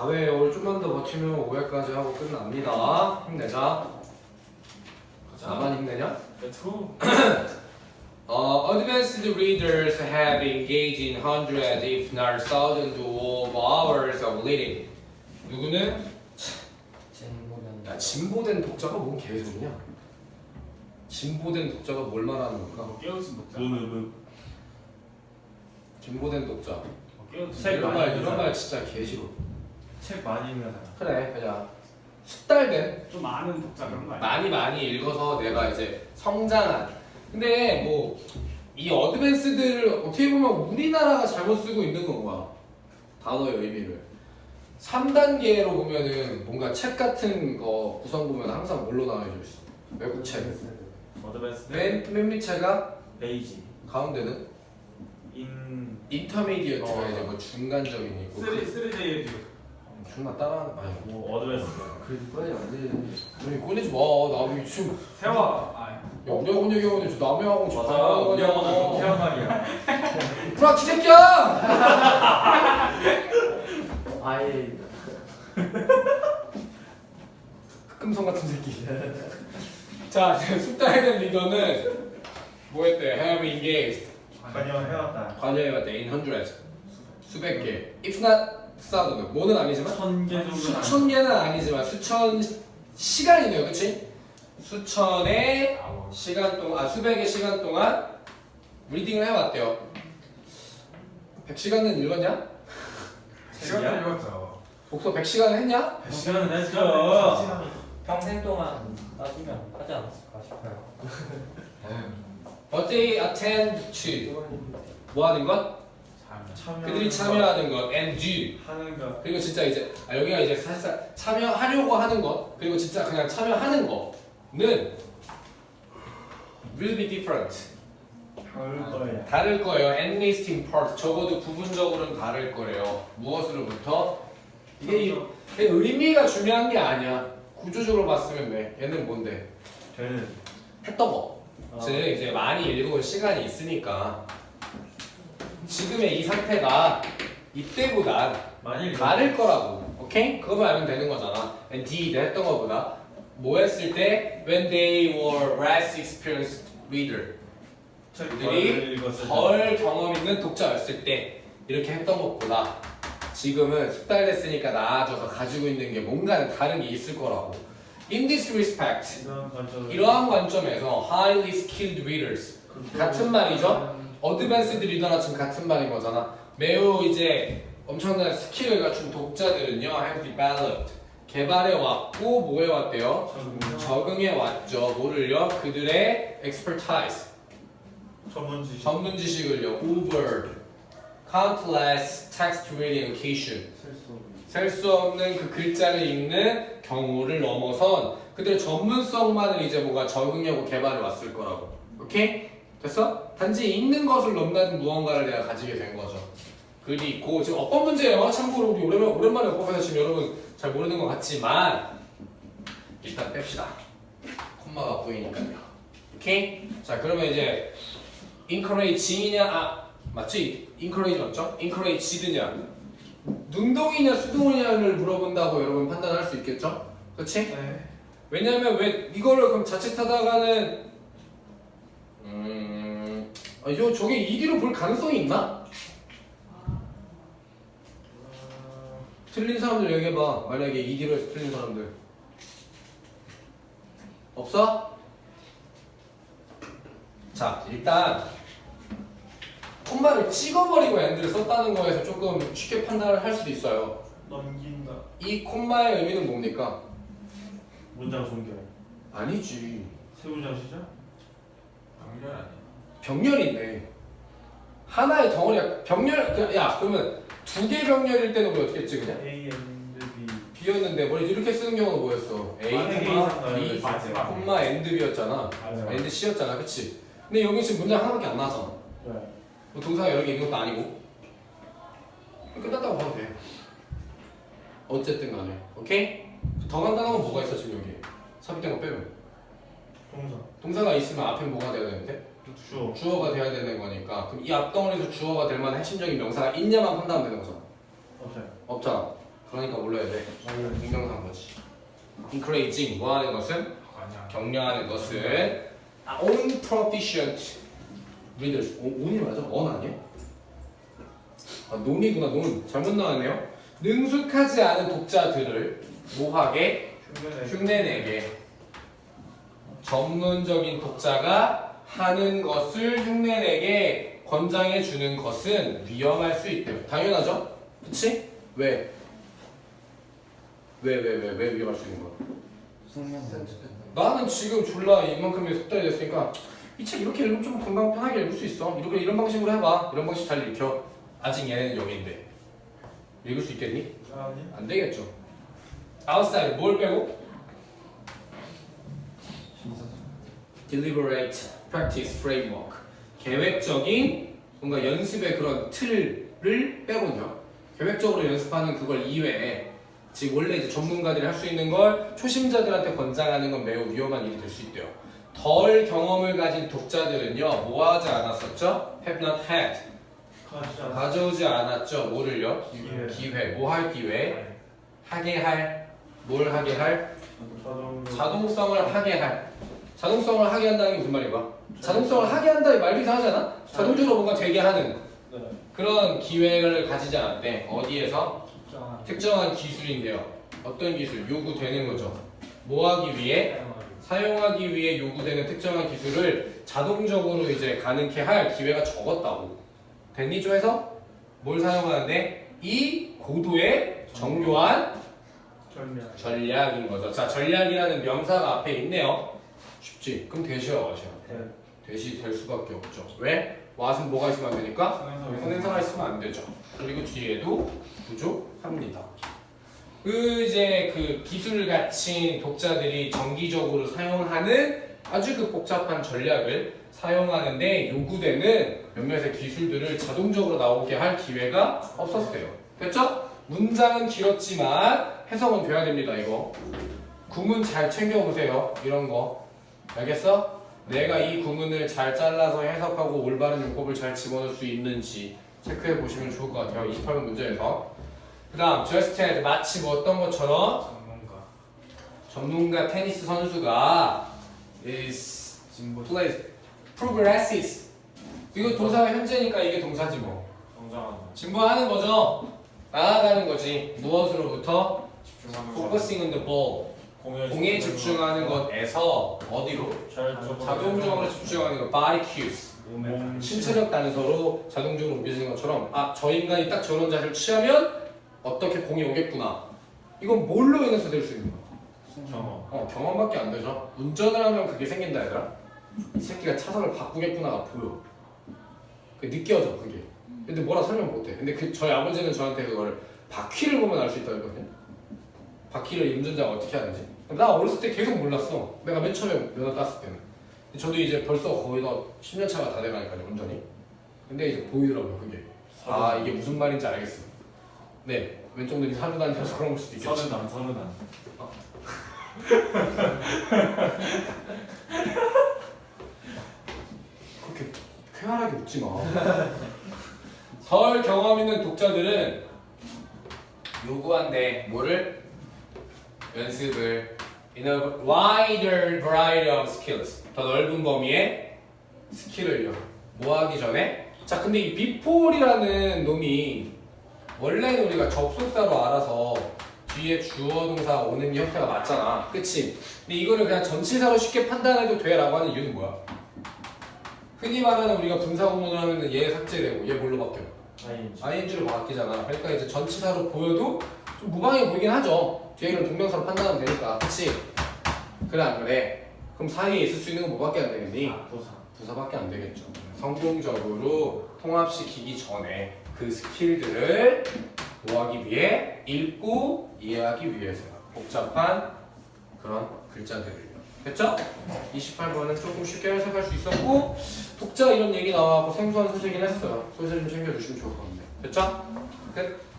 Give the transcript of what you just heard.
4회 오늘 좀만 더 버티면 5회까지 하고 끝납니다. 힘내자. 나만 힘내냐? Let's go. Uh, advanced readers have engaged in hundreds, if not thousands, of hours of reading. 누구는? 야, 진보된 독자가 뭔 개소리냐? 진보된 독자가 뭘 말하는 걸까? 뭐 깨우친 독자. 뭐는 진보된 독자. 뭐 깨우친 책 이런 많이 말 이런. 말 진짜 개싫어. 책 많이 읽는 사람 그래 그냥 숙달된 좀 아는 독자 그런 거 아니야? 많이 많이 읽어서 내가 이제 성장한. 근데 뭐 이 어드밴스들을 어떻게 보면 우리나라가 잘못 쓰고 있는 건 거야. 단어의 의미를. 3단계로 보면은 뭔가 책 같은 거 구성 보면 항상 뭘로 나눠져 있어? 외국 책. 어드밴스 맨, 맨 밑에가 베이지 가운데는 인 인터미디어트가 어. 이제 뭐 중간적인 있고 쓰리 쓰리 데이 듀. 존나 따라하는 아니 뭐 어드밴스. 그거야 완전 아니 꺼내지 마나 지금 세워. 아. 영영 얘기하는데 저 남의 하고 저 맞아. 하는 우리 거냐 그렇게 한 말이야. 브라키 새끼야! 아예 흑금성 같은 새끼. 자 숙달된 리더는 뭐 했대? Have engaged. 관여 해왔다. 관여해왔대. In hundreds. 수백 개. If not thousand 뭐는 아니지만 천개 정도 수천 개는 아니지만 수천 시간이네요, 그렇지? 수천의 시간 동안, 아 수백의 시간 동안 리딩을 해왔대요. 100시간은 읽었냐? 시간을 읽었죠. 복서 100시간 했냐? 시간은 했죠 평생 동안 따지면 하지 않았을까 싶어요. What they attend to 뭐 하는 것? 참여 그들이 참여하는 것 and do 하는 거 그리고 진짜 이제 아, 여기가 이제 살짝 참여하려고 하는 것 그리고 진짜 그냥 참여하는 거는 will be different 다를 거예요 다를 거예요. enlisting part 적어도 부분적으로는 다를 거예요. 무엇으로부터? 이게, 이- 이게 의미가 중요한 게 아니야. 구조적으로 봤으면 돼. 얘는 뭔데? 저는 했던 거. 어, 즉 이제 많이 읽어볼 시간이 있으니까 지금의 이 상태가 이때보단 많이 다를 거라고. 오케이? 그거만 알면 되는 거잖아. and did 했던 거보다 뭐 했을 때 when they were less experienced reader 그들이 때덜 경험 있는 독자였을 때 이렇게 했던 것보다 지금은 숙달됐으니까 나아져서 가지고 있는 게 뭔가 다른 게 있을 거라고. In this respect, 관점 이러한 관점에서 highly skilled readers 같은 말이죠. 어드밴스드 리더나 지금 같은 말인 거잖아. 매우 이제 엄청난 스킬을 갖춘 독자들은요, have developed 개발해 왔고 뭐해 왔대요? 적응해 왔죠. 뭐를요? 그들의 expertise 전문 지식 전문 지식을요 over countless text reading occasion 셀 수 없는 그 글자를 읽는 경우를 넘어선 그들의 전문성만을 이제 뭐가 적응하고 개발해 왔을 거라고 오케이? 됐어? 단지 읽는 것을 넘나든 무언가를 내가 가지게 된 거죠 그리고 지금 어법 문제예요 참고로 우리 오랜만에, 오랜만에 어법에서 지금 여러분 잘 모르는 것 같지만 일단 뺍시다 콤마가 보이니까요 오케이? 자 그러면 이제 encourage냐 아 맞지? encourage 맞죠? encourage드냐 능동이냐 수동이냐를 물어본다고 여러분 판단할 수 있겠죠? 그렇지? 네. 왜냐하면 왜 이거를 그럼 자칫하다가는 음. 아, 이거 저게 이디로 볼 가능성이 있나? 틀린 사람들 얘기해봐. 만약에 이디로 해서 틀린 사람들. 없어? 자 일단 콤마를 찍어버리고 엔드를 썼다는 거에서 조금 쉽게 판단을 할 수도 있어요. 넘긴다. 이 콤마의 의미는 뭡니까? 문장 종결 아니지. 세 문장 시작 연결 아니야. 병렬인데 하나의 덩어리가 병렬 그- 야 그러면 두 개 병렬일 때는 우리 어떻게 했지 그냥? A and B B였는데 뭐 이렇게 쓰는 경우는 뭐였어? A, 콤마, 이상 B. 마지막. 콤마, 엔드 B였잖아 맞아 엔드 C였잖아 그치? 근데 여기 지금 문장 하나밖에 안 나왔잖아 네. 뭐 동사가 여러 개 있는 것도 아니고 끝났다고 봐도 돼 어쨌든 간에 오케이? 더 간단한 건 뭐가 있어 지금 여기 삽입된 거 빼면 동사 동사가 있으면 앞에 뭐가 돼야 되는데? 주어 주어가 돼야 되는 거니까 그럼 이 앞덩어리에서 주어가 될 만한 핵심적인 명사가 있냐만 판단하면 되는 거잖아 없어요 없잖아 그러니까 몰라야 돼. 아니요. 증명한 거지. encouraging 뭐 하는 것은 아니야. 격려하는 것은 on proficient readers 오, 온이 맞아? 언 아니야? 아 논이구나 논 잘못 나왔네요. 능숙하지 않은 독자들을 뭐하게 흉내내. 흉내내게 전문적인 독자가 하는 것을 흉내내게 권장해 주는 것은 위험할 수 있대요. 당연하죠? 그치? 왜? 왜, 왜, 왜, 왜 위험할 수 있는 거야? 나는 지금 졸라 이만큼의 속달이 됐으니까 이 책 이렇게 읽으면 좀 금방 편하게 읽을 수 있어. 이렇게 이런 방식으로 해봐. 이런 방식 잘 읽혀. 아직 얘는 여기인데 읽을 수 있겠니? 아니. 안 되겠죠. outside 뭘 빼고? Deliberate practice framework 계획적인 뭔가 연습의 그런 틀을 빼고요. 계획적으로 연습하는 그걸 이외에 즉 원래 이제 전문가들이 할 수 있는 걸 초심자들한테 권장하는 건 매우 위험한 일이 될 수 있대요. 덜 경험을 가진 독자들은요, 뭐 하지 않았었죠? have not had. 가져오지 않았죠. 뭐를요? 기회. 기회. 뭐 할 기회? 하게 할. 뭘 하게 할? 자동. 자동성을 하게 할. 자동성을 하게 한다는 게 무슨 말인가? 자동성을 하게 한다 이 말도 이상하잖아? 자동적으로 뭔가 되게 하는 네. 그런 기회를 가지지 않았대. 어디에서? 특정한 특정한 기술인데요. 어떤 기술? 요구되는 거죠. 뭐 하기 위해? 사용하기 위해 요구되는 특정한 기술을 자동적으로 이제 가능케 할 기회가 적었다고. 됐니 쪼에서? 뭘 사용하는데? 이 고도의 정교한 전략. 전략인 거죠. 자, 전략이라는 명사가 앞에 있네요. 쉽지? 그럼 대시와 와셔. 네. 대시 될 수밖에 없죠. 왜? 왓은 뭐가 있으면 안 되니까? 선행사. 선행사가 있으면 안 되죠. 그리고 뒤에도 부족합니다. 그 이제 그 기술을 갖춘 독자들이 정기적으로 사용하는 아주 그 복잡한 전략을 사용하는데 요구되는 몇몇의 기술들을 자동적으로 나오게 할 기회가 없었어요. 됐죠? 문장은 길었지만 해석은 돼야 됩니다. 이거 구문 잘 챙겨보세요. 이런 거 알겠어? 내가 이 구문을 잘 잘라서 해석하고 올바른 용법을 잘 집어넣을 수 있는지 체크해 보시면 좋을 것 같아요. 28번 문제에서. 그 다음, just had 마치 뭐 어떤 것처럼 전문가. 전문가 테니스 선수가 is 진보. plays progresses. 이거 동사가 현재니까 이게 동사지 뭐. 성장하는. 진보하는 거죠. 나아가는 거지. 무엇으로부터? 집중하는 거. focusing on the ball. 공에 집중하는 것에서 어디로? 자동적으로 집중하는 cues. 몸. 신체적 단서로 자동적으로 옮겨지는 것처럼 아 저 인간이 딱 저런 자세를 취하면 어떻게 공이 오겠구나 이건 뭘로 인해서 될 수 있는 거야? 경험. 어 경험밖에 안 되죠 운전을 하면 그게 생긴다 얘들아 이 새끼가 차선을 바꾸겠구나가 보여 그 느껴져 그게 근데 뭐라 설명 못해 근데 그 저희 아버지는 저한테 그걸 바퀴를 보면 알 수 있다고 했거든요 바퀴를 이 운전자가 어떻게 하는지. 나 어렸을 때 계속 몰랐어. 내가 맨 처음에 면허 땄을 때는. 저도 이제 벌써 거의 다 10년 차가 다 돼가니까요 운전이 근데 이제 보이더라고요 그게. 아 이게 무슨 말인지 알겠어. 네 왼쪽 눈이 사주 다녀서 그런 걸 수도 있겠지 서른남 서른남. 그렇게 쾌활하게 웃지 마. 덜 경험 있는 독자들은 요구한대 뭐를 연습을 in a wider variety of skills 더 넓은 범위의 스킬을요. 뭐 하기 전에 자 근데 이 before이라는 놈이 원래는 우리가 접속사로 알아서 뒤에 주어 동사 오는 형태가 맞잖아. 그치? 근데 이거를 그냥 전치사로 쉽게 판단해도 돼 라고 하는 이유는 뭐야? 흔히 말하는 우리가 분사 구문을 하면 얘 삭제되고 얘 뭘로 바뀌어? 아인지. ing로 바뀌잖아. 그러니까 이제 전치사로 보여도 좀 무방해 보이긴 하죠. 뒤에는 동명사로 판단하면 되니까. 그치? 그래 안 그래? 그럼 사이에 있을 수 있는 건 뭐밖에 안 되겠니? 도사. 부사밖에 안 되겠죠. 성공적으로 통합시키기 전에 그 스킬들을 뭐하기 위해 읽고 이해하기 위해서 복잡한 그런 글자들을요. 됐죠? 28번은 조금 쉽게 해석할 수 있었고 독자 이런 얘기 나와갖고 생소한 소식이긴 했어요. 소식 좀 챙겨주시면 좋을 것 같은데. 됐죠? 끝.